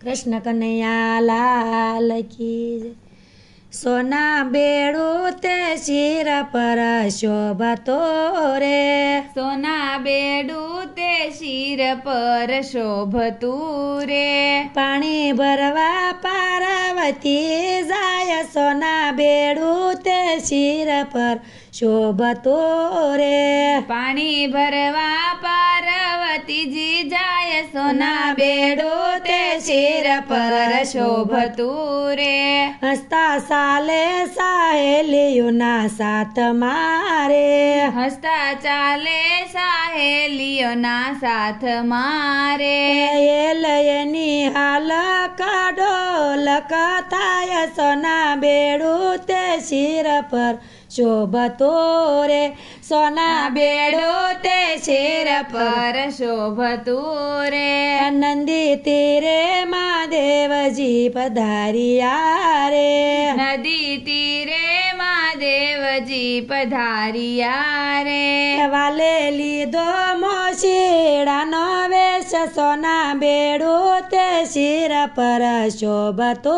કૃષ્ણ કનૈયા લાલ કી. સોના બેડું તે શિર પર શોભતો રે સોના બેડું તે શિર પર શોભતું રે. પાણી ભરવા પાર્વતી જાય સોના બેડું તે શિર પર શોભતો રે પાણી ભરવા પાર્વતીજી જાય સોના બેડું તે શિર પર શોભતું રે. હસતા સાલે સાહેલીઓના સાથ મારે હસતા ચાલે સાહેલીઓના સાથ મારે એલયની હાલ કાઢો લકતાય સોના બેડું તે શિર પર શોભતો રે. સોના બેડો તે શિર પર શોભતું રે નંદી તીરે મહાદેવજી પધારિયા રે નદી તીરે મહાદેવજી પધારિયા રે વાલે લીધો મોશીડાનો વેશ સોના બેડું તે શિર પર શોભતો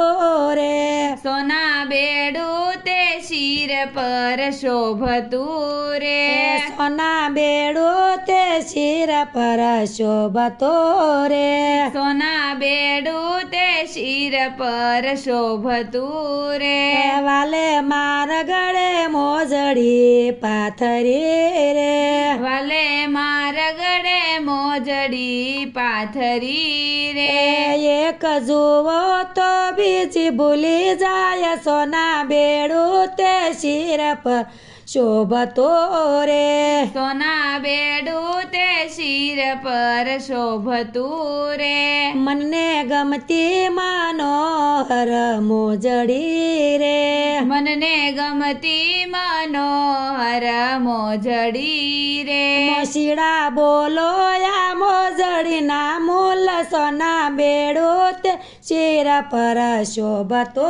રે સોના બેડું તે શિર પર શોભતું રે સોના બેડું તે શિર પર શોભતો રે સોના બેડું તે શિર પર શોભતું રે વાલે માર ગળે મોજડી પાથરી રે વાલે માર ગળે મોજડી પાથરી રે એક જુઓ તો બીજી ભૂલી જાય સોના બેડું તે શિર પર શોભતો રે સોના બેડું તે શિર પર શોભતું રે. મને ગમતી મનોહર મોજડી રે. મને ગમતી માનો હર મોજડી રે. મોશીડા બોલો યા મોજડીના મૂલ સોના બેડું શિર પર શોભતો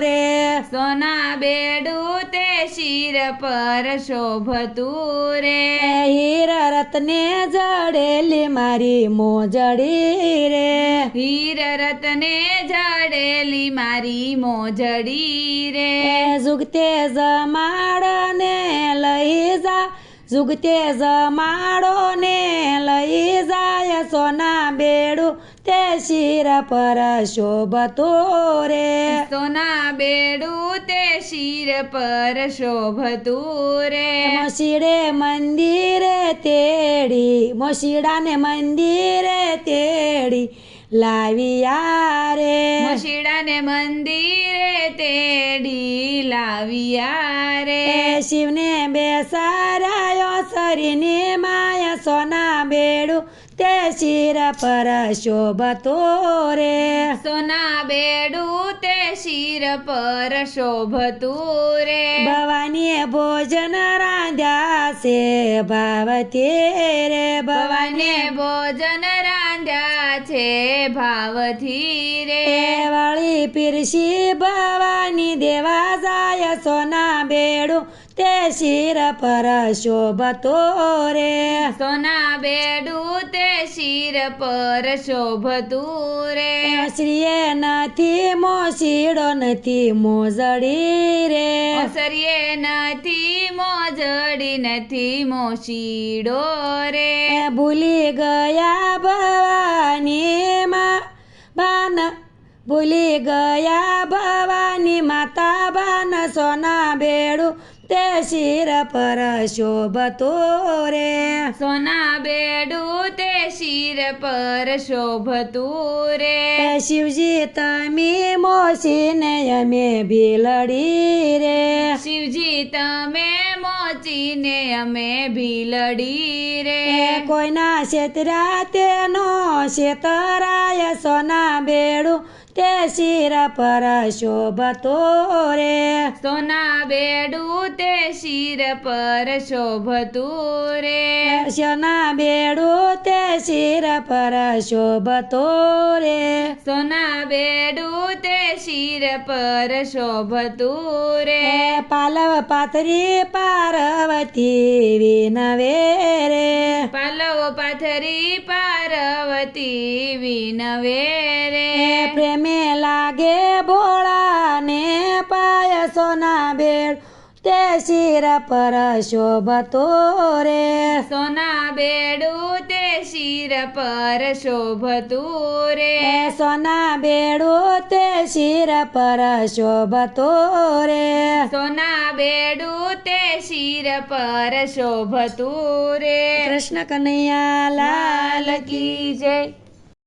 રે સોના બેડું તે શિર પર શોભતું રે હીર રત્ને જડેલી મારી મોજડી રે. હીર રત્ને જડેલી મારી મોજડી રે. જુગતે જમાડ ને લઈ જા. જુગતે જમાડો ને લઈ જાય સોના બેડું તે શિર પર શોભતો રે સોના બેડું તે શિર પર શોભતું રે મસીડે મંદિરે તેડી મોસીડાને મંદિરે તેડી લાવ્યા રે મશીડાને મંદિરે તેડી લાવ્યા રે શિવને બેસારાયો સરીની પર શોભતો રે સોના બેડું તે શિર પર શોભતું રે ભવાનીએ ભોજન રાંધ્યા છે ભાવતે રે ભવાને ભોજન રાંધ્યા છે ભાવથી રે વળી પીરસી ભવાની દેવા બેડું તે શિર પર શોભતો રે સોના બેડું તે શિર પર શોભતું રે શ્રીએ નથી મો શીડો નથી મોજડી રે. શ્રીએ નથી મોજડી નથી મોશીડો રે. ભૂલી ગયા ભવાની માં બાન ભૂલી ગયા ભવાની માતા શિર પર શોભતો રે સોના બેડું તે શિર પર શોભતું રે શિવજી તમે મોસીને અમે ભીલડી રે. શિવજી તમે મોચીને અમે ભીલડી રે. કોઈના છેતરા તેનો છેતરાય સોના બેડું તે શિર પર શોભતો રે સોના બેડું તે શિર પર શોભતું રે સોના બેડું તે શિર પર શોભતો રે સોના બેડું તે શિર પર શોભતું રે પાલવ પાથરી પાર્વતી વિનવે રે પાલવ પાથરી પાર્વતી વિનવે લાગે ભોળા ને પાય સોના બેડ તે શિર પર શોભતો રે. સોના બેડું તે શિર પર શોભતું રે. સોના બેડું તે શિર પર શોભતો રે. સોના બેડું તે શિર પર શોભતું રે. કૃષ્ણ કનૈયા લાલ કી જય.